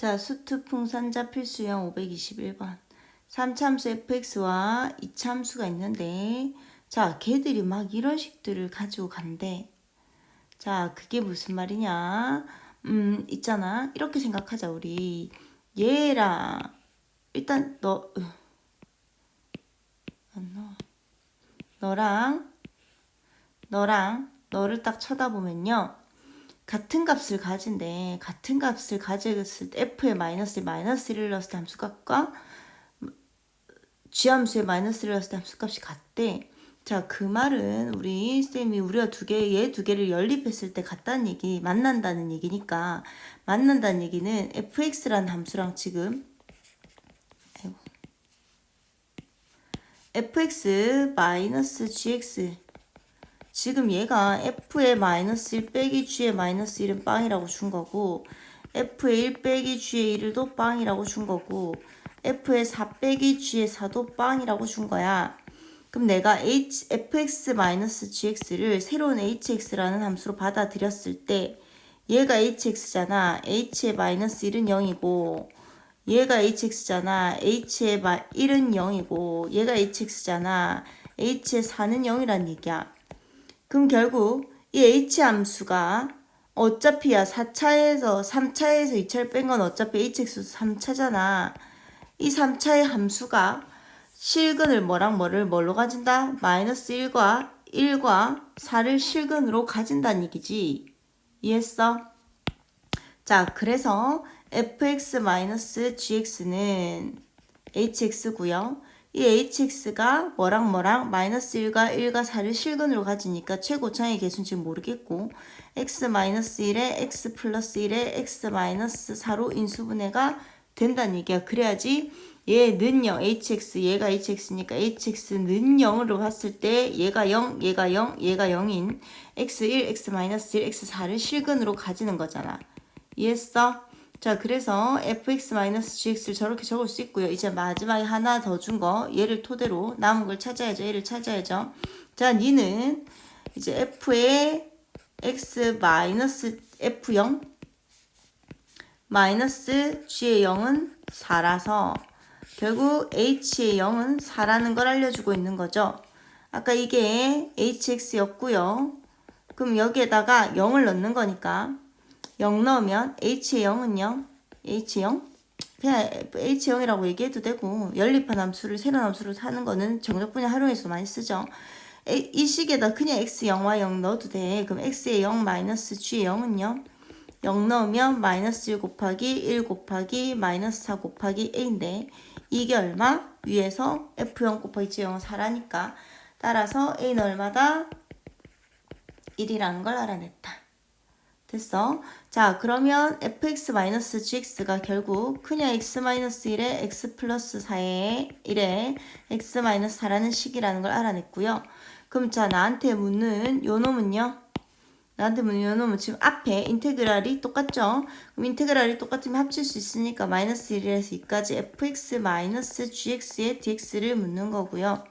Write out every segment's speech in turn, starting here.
자, 수트 풍산자 필수형 521번. 3참수 fx와 2참수가 있는데, 자, 걔들이 막 이런 식들을 가지고 간대. 자, 그게 무슨 말이냐? 음, 있잖아. 이렇게 생각하자, 우리. 얘랑, 일단, 너, 으, 안 나와. 너랑, 너랑, 너를 딱 쳐다보면요. 같은 값을 가진데 같은 값을 가졌을 때 f의 마이너스 마이너스 1을 넣었을 때 함수값과 g함수의 마이너스 1을 넣었을 때 함수값이 같대. 자, 그 말은 우리 쌤이 우리가 두 개, 얘 두 개를 연립했을 때 같다는 얘기, 만난다는 얘기니까 만난다는 얘기는 fx라는 함수랑 지금 아이고. fx 마이너스 gx 지금 얘가 f의 마이너스 1 빼기 g의 마이너스 1은 빵이라고 준 거고 f의 1 빼기 g의 1도 빵이라고 준 거고 f의 4 빼기 g의 4도 빵이라고 준 거야. 그럼 내가 h fx 마이너스 gx를 새로운 hx라는 함수로 받아들였을 때 얘가 hx잖아. h의 마이너스 1은 0이고 얘가 hx잖아. h의 1은 0이고 얘가 hx잖아. h의 4는 0이란 얘기야. 그럼 결국 이 h 함수가 어차피야 4차에서 3차에서 2차를 뺀 건 어차피 hx 3차잖아. 이 3차의 함수가 실근을 뭐랑 뭐를 뭘로 가진다? 마이너스 1과 1과 4를 실근으로 가진다는 얘기지. 이해했어? 자, 그래서 fx-gx는 hx고요. 이 hx가 뭐랑 뭐랑 마이너스 1과 1과 4를 실근으로 가지니까 최고차의 개수는 지금 모르겠고 x 마이너스 1에 x 플러스 1에 x 마이너스 4로 인수분해가 된다는 얘기야. 그래야지 얘는 0, hx, 얘가 hx니까 hx는 0으로 봤을 때 얘가 0, 얘가 0, 얘가 0인 x1, x 마이너스 1, x4를 실근으로 가지는 거잖아. 이해했어? 자, 그래서 fx-gx를 저렇게 적을 수 있고요. 이제 마지막에 하나 더 준 거, 얘를 토대로 남은 걸 찾아야죠. 얘를 찾아야죠. 자, 니는 이제 f의 x-f0 마이너스 g의 0은 4라서 결국 h의 0은 4라는 걸 알려주고 있는 거죠. 아까 이게 hx였고요. 그럼 여기에다가 0을 넣는 거니까 0 넣으면 h의 0은요. h 0 그냥 h 0이라고 얘기해도 되고 연립한 함수를 새로운 함수로 사는 거는 정적 분야 활용해서 많이 쓰죠. 이 식에다 그냥 x 0와 0 넣어도 돼. 그럼 x의 0 마이너스 g의 0은요. 0 넣으면 마이너스 1 곱하기 1 곱하기 마이너스 4 곱하기 a인데 이게 얼마? 위에서 f0 곱하기 g0은 4라니까 따라서 a는 얼마다? 1이라는 걸 알아냈다. 됐어. 자, 그러면 fx-gx가 결국 그냥 x-1에 x 플러스 4에 1에 x-4라는 식이라는 걸 알아냈고요. 그럼 자, 나한테 묻는 요 놈은요? 나한테 묻는 요 놈은 지금 앞에 인테그랄이 똑같죠? 그럼 인테그랄이 똑같으면 합칠 수 있으니까 마이너스 1에서 2까지 fx-gx의 dx를 묻는 거고요.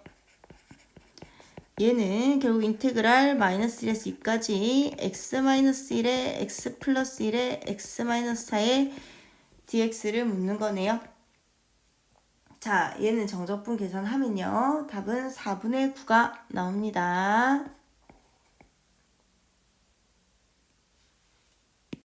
얘는 결국 인테그랄 마이너스 1에서 2까지 x 마이너스 1에 x 플러스 1에 x 마이너스 4에 dx를 묻는 거네요. 자, 얘는 정적분 계산하면요. 답은 4분의 9가 나옵니다.